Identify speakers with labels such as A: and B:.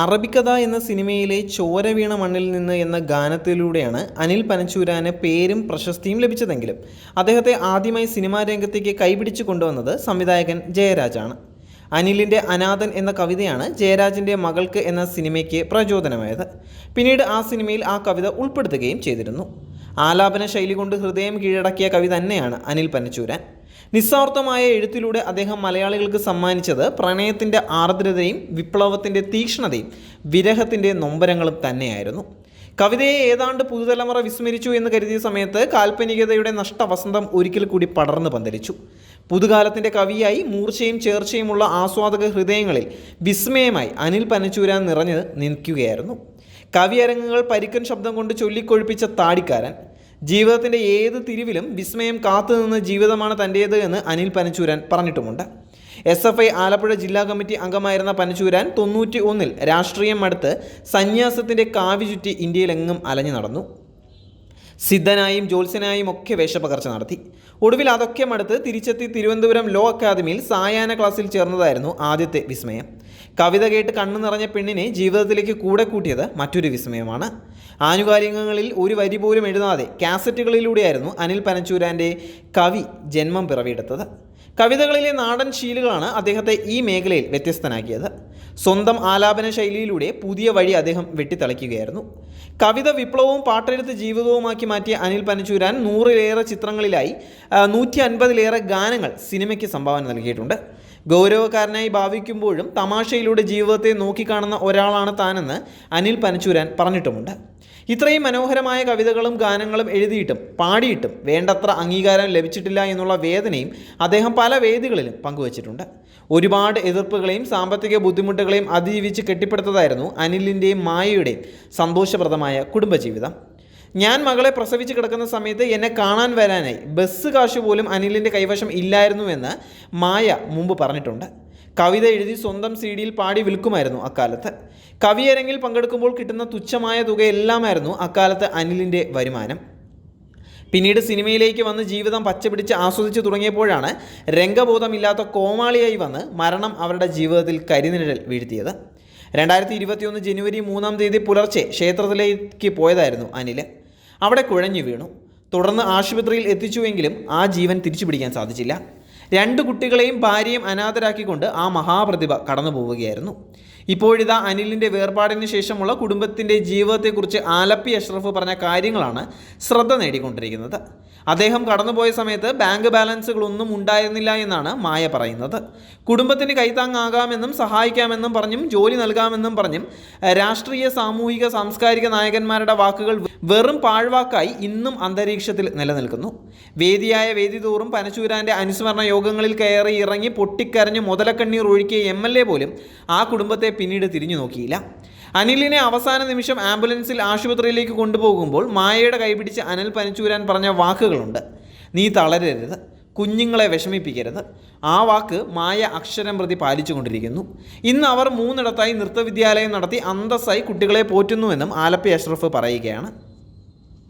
A: അറബിക്കഥ എന്ന സിനിമയിലെ ചോര വീണ മണ്ണിൽ നിന്ന് എന്ന ഗാനത്തിലൂടെയാണ് അനിൽ പനച്ചൂരാന് പേരും പ്രശസ്തിയും ലഭിച്ചതെങ്കിലും അദ്ദേഹത്തെ ആദ്യമായി സിനിമാ രംഗത്തേക്ക് കൈപിടിച്ചു കൊണ്ടുവന്നത് സംവിധായകൻ ജയരാജാണ്. അനിലിന്റെ അനാഥൻ എന്ന കവിതയാണ് ജയരാജിന്റെ മകൾക്ക് എന്ന സിനിമയ്ക്ക് പ്രചോദനമായത്. പിന്നീട് ആ സിനിമയിൽ ആ കവിത ഉൾപ്പെടുത്തുകയും ചെയ്തിരുന്നു. ആലാപന ശൈലി കൊണ്ട് ഹൃദയം കീഴടക്കിയ കവി തന്നെയാണ് അനിൽ പനച്ചൂരാൻ. നിസ്വാർത്ഥമായ എഴുത്തിലൂടെ അദ്ദേഹം മലയാളികൾക്ക് സമ്മാനിച്ചത് പ്രണയത്തിന്റെ ആർദ്രതയും വിപ്ലവത്തിന്റെ തീക്ഷ്ണതയും വിരഹത്തിന്റെ നൊമ്പരങ്ങളും തന്നെയായിരുന്നു. കവിതയെ ഏതാണ്ട് പുതുതലമുറ വിസ്മരിച്ചു എന്ന് കരുതിയ സമയത്ത് കാൽപ്പനികതയുടെ നഷ്ടവസന്തം ഒരിക്കൽ കൂടി പടർന്നു പന്തലിച്ചു. പുതുകാലത്തിന്റെ കവിയായി മൂർച്ചയും ചേർച്ചയുമുള്ള ആസ്വാദക ഹൃദയങ്ങളിൽ വിസ്മയമായി അനിൽ പനച്ചൂരാൻ നിറഞ്ഞ് നിൽക്കുകയായിരുന്നു. കവിയരങ്ങുകൾ പരിക്കൻ ശബ്ദം കൊണ്ട് ചൊല്ലിക്കൊഴിപ്പിച്ച താടിക്കാരൻ ജീവിതത്തിന്റെ ഏത് തിരിവിലും വിസ്മയം കാത്തുനിന്ന ജീവിതമാണ് തന്റേത് എന്ന് അനിൽ പനച്ചൂരാൻ പറഞ്ഞിട്ടുമുണ്ട്. എസ് എഫ് ഐ ആലപ്പുഴ ജില്ലാ കമ്മിറ്റി അംഗമായിരുന്ന പനച്ചൂരാൻ തൊണ്ണൂറ്റി ഒന്നിൽ രാഷ്ട്രീയം അടുത്ത് സന്യാസത്തിന്റെ കാവി ചുറ്റി ഇന്ത്യയിലെങ്ങും അലഞ്ഞു നടന്നു. സിദ്ധനായും ജ്യോത്സ്യനായും ഒക്കെ വേഷപകർച്ച നടത്തി. ഒടുവിൽ അതൊക്കെ മടുത്ത് തിരിച്ചെത്തി തിരുവനന്തപുരം ലോ അക്കാദമിയിൽ സായാഹ്ന ക്ലാസ്സിൽ ചേർന്നതായിരുന്നു ആദ്യത്തെ വിസ്മയം. കവിത കേട്ട് കണ്ണു നിറഞ്ഞ പെണ്ണിനെ ജീവിതത്തിലേക്ക് കൂടെ കൂട്ടിയത് മറ്റൊരു വിസ്മയമാണ്. ആനുകാലികങ്ങളിൽ ഒരു വരി പോലും എഴുതാതെ കാസറ്റുകളിലൂടെയായിരുന്നു അനിൽ പനച്ചൂരാന്റെ കവി ജന്മം പിറവിയെടുത്തത്. കവിതകളിലെ നാടൻ ശീലുകളാണ് അദ്ദേഹത്തെ ഈ മേഖലയിൽ വ്യത്യസ്തനാക്കിയത്. സ്വന്തം ആലാപന ശൈലിയിലൂടെ പുതിയ വഴി അദ്ദേഹം വെട്ടിത്തിളയ്ക്കുകയായിരുന്നു കവിത വിപ്ലവവും പാട്ടെഴുത്ത് ജീവിതവുമാക്കി മാറ്റിയ അനിൽ പനച്ചൂരാൻ നൂറിലേറെ ചിത്രങ്ങളിലായി നൂറ്റി അൻപതിലേറെ ഗാനങ്ങൾ സിനിമയ്ക്ക് സംഭാവന നൽകിയിട്ടുണ്ട്. ഗൗരവക്കാരനായി ഭാവിക്കുമ്പോഴും തമാശയിലൂടെ ജീവിതത്തെ നോക്കിക്കാണുന്ന ഒരാളാണ് താനെന്ന് അനിൽ പനച്ചൂരാൻ പറഞ്ഞിട്ടുമുണ്ട്. ഇത്രയും മനോഹരമായ കവിതകളും ഗാനങ്ങളും എഴുതിയിട്ടും പാടിയിട്ടും വേണ്ടത്ര അംഗീകാരം ലഭിച്ചിട്ടില്ല എന്നുള്ള വേദനയും അദ്ദേഹം പല വേദികളിലും പങ്കുവച്ചിട്ടുണ്ട്. ഒരുപാട് എതിർപ്പുകളെയും സാമ്പത്തിക ബുദ്ധിമുട്ടുകളെയും അതിജീവിച്ച് കെട്ടിപ്പടുത്തതായിരുന്നു അനിലിന്റെയും മായയുടെയും സന്തോഷപ്രദമായ കുടുംബജീവിതം. ഞാൻ മകളെ പ്രസവിച്ച് കിടക്കുന്ന സമയത്ത് എന്നെ കാണാൻ വരാനായി ബസ് കാശ് പോലും അനിലിന്റെ കൈവശം ഇല്ലായിരുന്നുവെന്ന് മായ മുമ്പ് പറഞ്ഞിട്ടുണ്ട്. കവിത എഴുതി സ്വന്തം സി ഡിയിൽ പാടി വിൽക്കുമായിരുന്നു അക്കാലത്ത്. കവിയരങ്ങിൽ പങ്കെടുക്കുമ്പോൾ കിട്ടുന്ന തുച്ഛമായ തുകയെല്ലാമായിരുന്നു അക്കാലത്ത് അനിലിന്റെ വരുമാനം. പിന്നീട് സിനിമയിലേക്ക് വന്ന് ജീവിതം പച്ചപിടിച്ച് ആസ്വദിച്ചു തുടങ്ങിയപ്പോഴാണ് രംഗബോധമില്ലാത്ത കോമാളിയായി വന്ന് മരണം അവരുടെ ജീവിതത്തിൽ കരിനിഴൽ വീഴ്ത്തിയത്. രണ്ടായിരത്തി ഇരുപത്തിയൊന്ന് ജനുവരി മൂന്നാം തീയതി പുലർച്ചെ ക്ഷേത്രത്തിലേക്ക് പോയതായിരുന്നു അനിൽ അവിടെ കുഴഞ്ഞു വീണു. തുടർന്ന് ആശുപത്രിയിൽ എത്തിച്ചുവെങ്കിലും ആ ജീവൻ തിരിച്ചു പിടിക്കാൻ സാധിച്ചില്ല. രണ്ട് കുട്ടികളെയും ഭാര്യയും അനാഥരാക്കിക്കൊണ്ട് ആ മഹാപ്രതിഭ കടന്നു പോവുകയായിരുന്നു ഇപ്പോഴിതാ അനിലിന്റെ വേർപാടിന് ശേഷമുള്ള കുടുംബത്തിന്റെ ജീവിതത്തെക്കുറിച്ച് ആലപ്പി അഷ്റഫ് പറഞ്ഞ കാര്യങ്ങളാണ് ശ്രദ്ധ നേടിക്കൊണ്ടിരിക്കുന്നത്. അദ്ദേഹം കടന്നുപോയ സമയത്ത് ബാങ്ക് ബാലൻസുകളൊന്നും ഉണ്ടായിരുന്നില്ല എന്നാണ് മായ പറയുന്നത്. കുടുംബത്തിന് കൈത്താങ്ങാകാമെന്നും സഹായിക്കാമെന്നും പറഞ്ഞും ജോലി നൽകാമെന്നും പറഞ്ഞും രാഷ്ട്രീയ സാമൂഹിക സാംസ്കാരിക നായകന്മാരുടെ വാക്കുകൾ വെറും പാഴ്വാക്കായി ഇന്നും അന്തരീക്ഷത്തിൽ നിലനിൽക്കുന്നു. വേദിയായ വേദി തോറും പനച്ചൂരാന്റെ അനുസ്മരണ യോഗങ്ങളിൽ കയറി ഇറങ്ങി പൊട്ടിക്കരഞ്ഞ് മുതലക്കണ്ണീർ ഒഴുക്കിയ എം എൽ എ പോലും ആ കുടുംബത്തെ പിന്നീട് തിരിഞ്ഞു നോക്കിയില്ല. അനിലിനെ അവസാന നിമിഷം ആംബുലൻസിൽ ആശുപത്രിയിലേക്ക് കൊണ്ടുപോകുമ്പോൾ മായയുടെ കൈപിടിച്ച് അനിൽ പനിച്ചൂരാൻ പറഞ്ഞ വാക്കുകളുണ്ട്. നീ തളരരുത്. കുഞ്ഞുങ്ങളെ വിഷമിപ്പിക്കരുത്. ആ വാക്ക് മായ അക്ഷരം പ്രതി പാലിച്ചുകൊണ്ടിരിക്കുന്നു. ഇന്ന് അവർ മൂന്നിടത്തായി നൃത്തവിദ്യാലയം നടത്തി അന്തസ്സായി കുട്ടികളെ പോറ്റുന്നുവെന്നും ആലപ്പി അഷ്റഫ് പറയുകയാണ്.